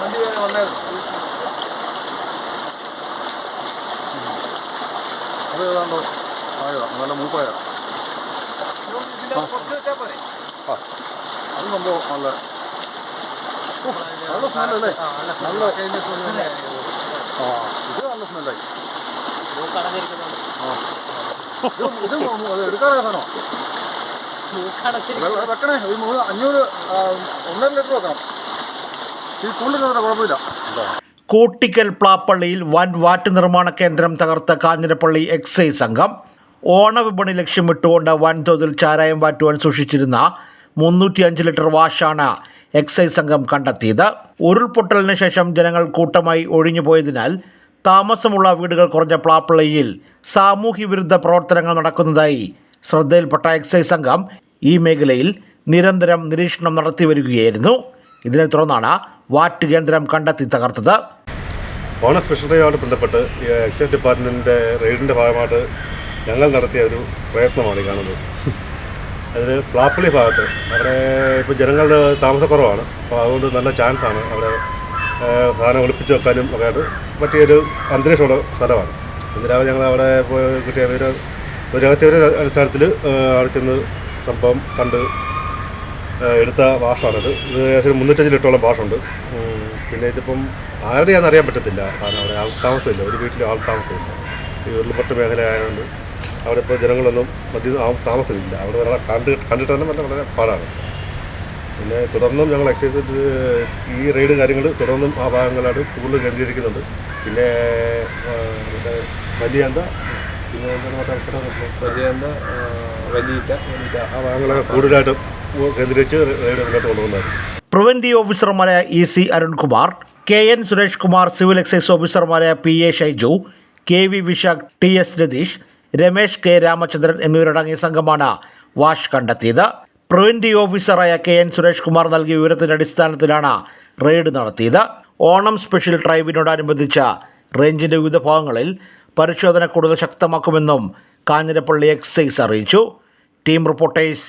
വണ്ടി അത് ഏതാണ്ടോ നല്ല ആ. അത് സംഭവം നല്ല നല്ല സ്മെല്ലല്ലേ? നല്ല ആ ഇത് നല്ല സ്മെല്ലായി. മൂക്കടഞ്ഞിരിക്കുന്നുണ്ട് ആ. ഇത് സാധനമോ വെക്കണേ. ഒരു മൂന്ന് അഞ്ഞൂറ് ഒന്നര ലിറ്റർ വെക്കണം. കുഴപ്പമില്ല. കൂട്ടിക്കൽ പ്ലാപ്പള്ളിയിൽ വൻ വാറ്റ് നിർമ്മാണ കേന്ദ്രം തകർത്ത കാഞ്ഞിരപ്പള്ളി എക്സൈസ് സംഘം. ഓണവിപണി ലക്ഷ്യമിട്ടുകൊണ്ട് വൻതോതിൽ ചാരായം വാറ്റുവാൻ സൂക്ഷിച്ചിരുന്ന മുന്നൂറ്റി അഞ്ച് ലിറ്റർ വാഷാണ് എക്സൈസ് സംഘം കണ്ടെത്തിയത്. ഉരുൾപൊട്ടലിന് ശേഷം ജനങ്ങൾ കൂട്ടമായി ഒഴിഞ്ഞുപോയതിനാൽ താമസമുള്ള വീടുകൾ കുറഞ്ഞ പ്ലാപ്പള്ളിയിൽ സാമൂഹ്യ വിരുദ്ധ പ്രവർത്തനങ്ങൾ നടക്കുന്നതായി ശ്രദ്ധയിൽപ്പെട്ട എക്സൈസ് സംഘം ഈ മേഖലയിൽ നിരന്തരം നിരീക്ഷണം നടത്തി വരികയായിരുന്നു. ഇതിനെ തുടർന്നാണ് വാറ്റ് കേന്ദ്രം കണ്ടെത്തി തകർത്തത്. ഓണ സ്പെഷ്യൽ ഡേയുമായിട്ട് ബന്ധപ്പെട്ട് എക്സൈസ് ഡിപ്പാർട്ട്മെന്റിന്റെ റെയ്ഡിന്റെ ഭാഗമായിട്ട് ഞങ്ങൾ നടത്തിയ ഒരു പ്രയത്നമാണ് കാണുന്നത്. അതിൽ പ്ലാപ്പള്ളി ഭാഗത്ത് അവിടെ ഇപ്പോൾ ജനങ്ങളുടെ താമസക്കുറവാണ്. അപ്പോൾ അതുകൊണ്ട് നല്ല ചാൻസാണ് അവിടെ സാധനം ഒളിപ്പിച്ച് വെക്കാനും ഒക്കെ ആയിട്ട് പറ്റിയൊരു അന്തരീക്ഷമുള്ള സ്ഥലമാണ്. ഇന്ന് രാവിലെ ഞങ്ങൾ അവിടെ പോയി കിട്ടിയ ഒരു രഹസ്യ അടിസ്ഥാനത്തിൽ അവിടെ ചെന്ന് സംഭവം കണ്ട് എടുത്ത വാഷാണിത് ഇത് ഏകദേശം മുന്നൂറ്റഞ്ച് ലിറ്ററോളം വാഷുണ്ട് പിന്നെ ഇതിപ്പം ആരുടെയാണെന്ന് അറിയാൻ പറ്റത്തില്ല. കാരണം അവിടെ ആൾ താമസമില്ല. ഒരു വീട്ടിൽ ആൾ താമസമില്ല. ഈ ഉരുൾപൊട്ട മേഖല ആയതുകൊണ്ട് അവിടെ ഇപ്പോൾ ജനങ്ങളൊന്നും മധ്യ ആ- താമസമില്ല. അവിടെ ഒരാളെ കണ്ട് കണ്ടിട്ട് തന്നെ വളരെ വളരെ പാടാണ്. പിന്നെ തുടർന്നും ഞങ്ങൾ എക്സൈസ് ഈ റെയ്ഡ് കാര്യങ്ങൾ തുടർന്നും ആ ഭാഗങ്ങളാണ് കൂടുതൽ കേന്ദ്രീകരിക്കുന്നുണ്ട് പിന്നെ മറ്റേ വലിയ എന്താ പിന്നെ എന്താണ് മറ്റേ വലിയ എന്താ വലിയ ആ ഭാഗങ്ങളൊക്കെ കൂടുതലായിട്ട് കേന്ദ്രീകരിച്ച് റെയ്ഡ് മുന്നോട്ട് കൊണ്ടുവന്നത് പ്രിവന്റീവ് ഓഫീസർമാരായ E C Arunkumar K N Suresh Kumar civil excise ഓഫീസർമാരായ P A Shaiju K V Vishakh T S Ratheesh Ramesh K Ramachandran എന്നിവരടങ്ങിയ സംഘമാണ് വാഷ് കണ്ടെത്തിയത്. പ്രിവന്റീവ് ഓഫീസറായ കെ എൻ സുരേഷ് കുമാർ നൽകിയ വിവരത്തിന്റെ അടിസ്ഥാനത്തിലാണ് റെയ്ഡ് നടത്തിയത്. ഓണം സ്പെഷ്യൽ ഡ്രൈവിനോടനുബന്ധിച്ച റേഞ്ചിന്റെ വിവിധ ഭാഗങ്ങളിൽ പരിശോധന കൂടുതൽ ശക്തമാക്കുമെന്നും കാഞ്ഞിരപ്പള്ളി എക്സൈസ് അറിയിച്ചു. Team reporters